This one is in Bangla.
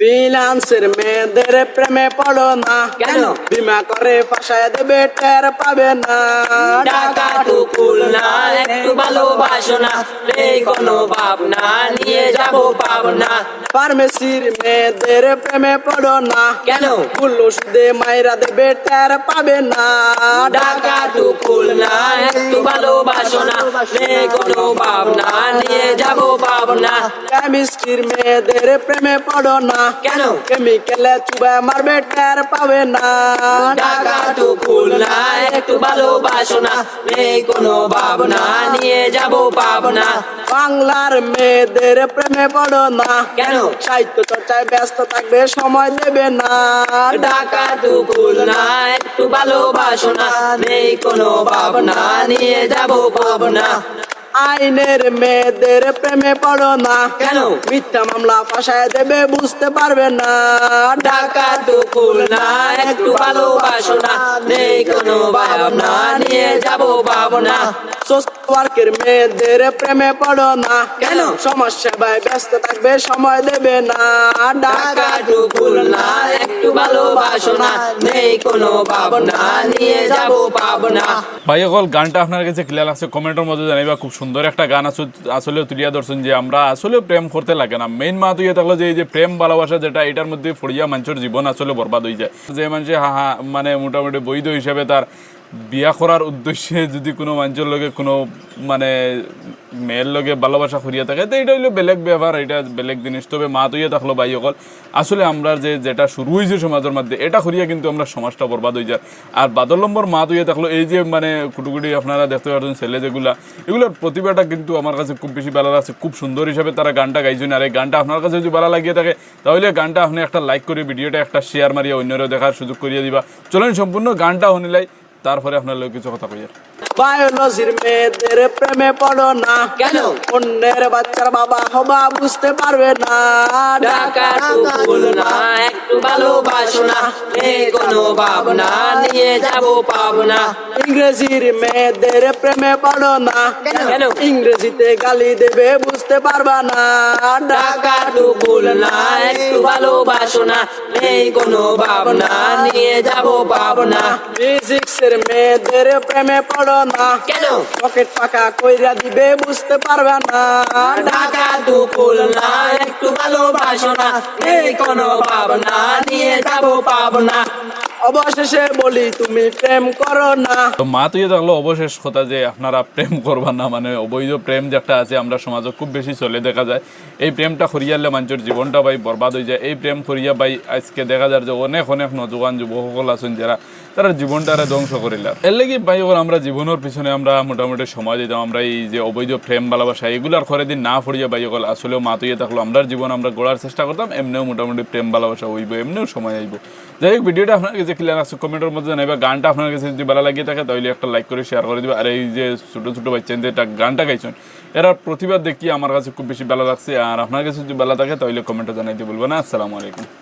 ফিনান্সের মেয়েদের প্রেমে পড়ো না। কেন? বিমা করে ফাঁসায় দেবে টের পাবে না। টাকা টুকুল না একটু ভালোবাসো না। এই কোনো ভাবনা নিয়ে যাব পাবনা ফার্মেসির মেয়েদের প্রেমে পড়ো না। কেন? কুল্লু সুদে মাইরা দেবে টের পাবে না। টাকা টুকুল না একটু ভালোবাসো না। এই কোনো ভাবনা নিয়ে যাব পাবনা কেমিস্ট্রির মেয়েদের প্রেমে পড়ো না। কেন? কেমিক্যালে চুবে মারবে টের পাবে না। টাকা টুকুল না একটু ভালোবাসো না। এই কোনো ভাবনা নিয়ে যাব পাবনা। বাংলার মেয়েদের প্রেমে পড়ো না। কেন? সাহিত্য চর্চায় ব্যস্ত থাকবে সময় দেবে না। টাকা টুকুল না একটু ভালোবাসো না। নেই কোনো ভাবনা নিয়ে যাব পাবনা। আইনের মেয়েদের প্রেমে পড়ো না। কেন? মিথ্যা মামলা ফাঁসায় দেবে বুঝতে পারবে না। ঢাকা তো খুলনা একটু ভালোবাসো না। নেই কোনো ভাবনা মেয়েদের প্রেমে পড়ো না। কেন? সমাজ সেবায় ব্যস্ত থাকবে সময় দেবে না। টাকা টুকুল না একটু ভালোবাসো না। নেই কোনো ভাবনা নিয়ে যাব পাবনা ভাই সকল গানটা আপনার কাছে ক্লিয়ার লাগছে কমেন্টের মধ্যে জানাইবা খুব সুন্দর একটা গান আস- আসলে তুলিয়া ধরছেন যে আমরা আসলে প্রেম করতে লাগে না। মেইন মা তুই থাকল যে এই যে প্রেম ভালোবাসা যেটা এটার মধ্যে ফড়িয়া মানুষের জীবন আসলে বরবাদ হয়ে যায় যে মানুষে হা হা মানে মোটামুটি বৈধ হিসাবে তার বিয়া করার উদ্দেশ্যে যদি কোনো মানুষের লগে কোনো মানে মেয়ের লগে ভালোবাসা করিয়া থাকে, তো এটা হইল বেলেগ ব্যবহার এটা বেলেগ জিনিস। তবে মা তুইয়া থাকল, ভাই সকল আসলে আমরা যে, যেটা শুরু হয়েছে সমাজের মধ্যে, এটা করিয়া কিন্তু আমরা সমাজটা বরবাদ হয়ে যায়। আর বাদর নম্বর মা তুইয়া থাকল, এই যে মানে কুটুকুটি আপনারা দেখতে পাচ্ছেন ছেলে যেগুলা, এগুলোর প্রতিভাটা কিন্তু আমার কাছে খুব বেশি ভালো লাগছে। খুব সুন্দর হিসাবে তারা গানটা গাইছেন। আর এই গানটা আপনার কাছে যদি ভালো লাগিয়ে থাকে, তাহলে গানটা আপনি একটা লাইক করে, ভিডিওটা একটা শেয়ার মারিয়া অন্যরাও দেখার সুযোগ করিয়ে দিবা। চলেন, সম্পূর্ণ গানটা শুনিলাই। তারপরে আপনার কিছু কথা কইয়ার বায়োলজির মেয়েদের প্রেমে পড়ো না। কেন? অন্যের বাচ্চার বাবা হবা বুঝতে পারবে না। টাকা না একটু ভালোবাসো না। কোনো ভাবনা নিয়ে যাব পাবনা। ইংরেজির মেয়েদের প্রেমে পড়ো না। কেন? ইংরেজিতে গালি দেবে বুঝতে পারবা না। টাকা টুকুল না একটু ভালোবাসো না। নেই কোনো ভাবনা নিয়ে যাব পাবনা। ফিজিক্সের মেয়েদের প্রেমে পড়ো না। কেন? পকেট পাকা কইরা দিবে বুঝতে পারবা না। টুকুল না একটু ভালোবাসো না। এই কোনো ভাবনা নিয়ে যাব পাবনা। অবশেষে বলি তুমি প্রেম করো না। তো মা তুই থাকল অবশেষ কথা যে আপনারা প্রেম করবার না মানে অবৈধ প্রেম যে একটা আছে আমরা সমাজে খুব বেশি চলে দেখা যায়। এই প্রেমটা করিয়ালে মানুষের জীবনটা ভাই বরবাদ হয়ে যায়। এই প্রেম করিয়া ভাই আজকে দেখা যায় যে অনেক অনেক নজওয়ান যুবকসকল আছেন যারা তারা জীবনটারে ধ্বংস করিলাম এর লাগি ভাই আমরা জীবনের পিছনে আমরা মোটামুটি সময় দিতাম, আমরা এই যে অবৈধ প্রেম, ভালোবাসা, এগুলার ঘরে দিন না পড়িয়া ভাই ওগুলো আসলেও মা তুইয়ে থাকল আমরা জীবন আমরা গড়ার চেষ্টা করতাম, এমনিও মোটামুটি প্রেম, ভালোবাসা হইব, এমনিও সময় আইব। যাই হোক, ভিডিওটা আপনার কাছে ক্লিয়ার আছে, কমেন্টের মধ্যে জানাইবা, গানটা আপনার কাছে যদি ভালো লাগিয়ে থাকে, তাহলে একটা লাইক করে শেয়ার করে দিবা। আর এই যে ছোটো ছোটো বাচ্চান যে এটা গানটা গাইছেন, এরা প্রতিবাদ দেখি আমার কাছে খুব বেশি ভালো লাগছে, আর আপনার কাছে যদি ভালো থাকে তাহলে কমেন্টে জানাইতে বলব না। আসসালামু আলাইকুম।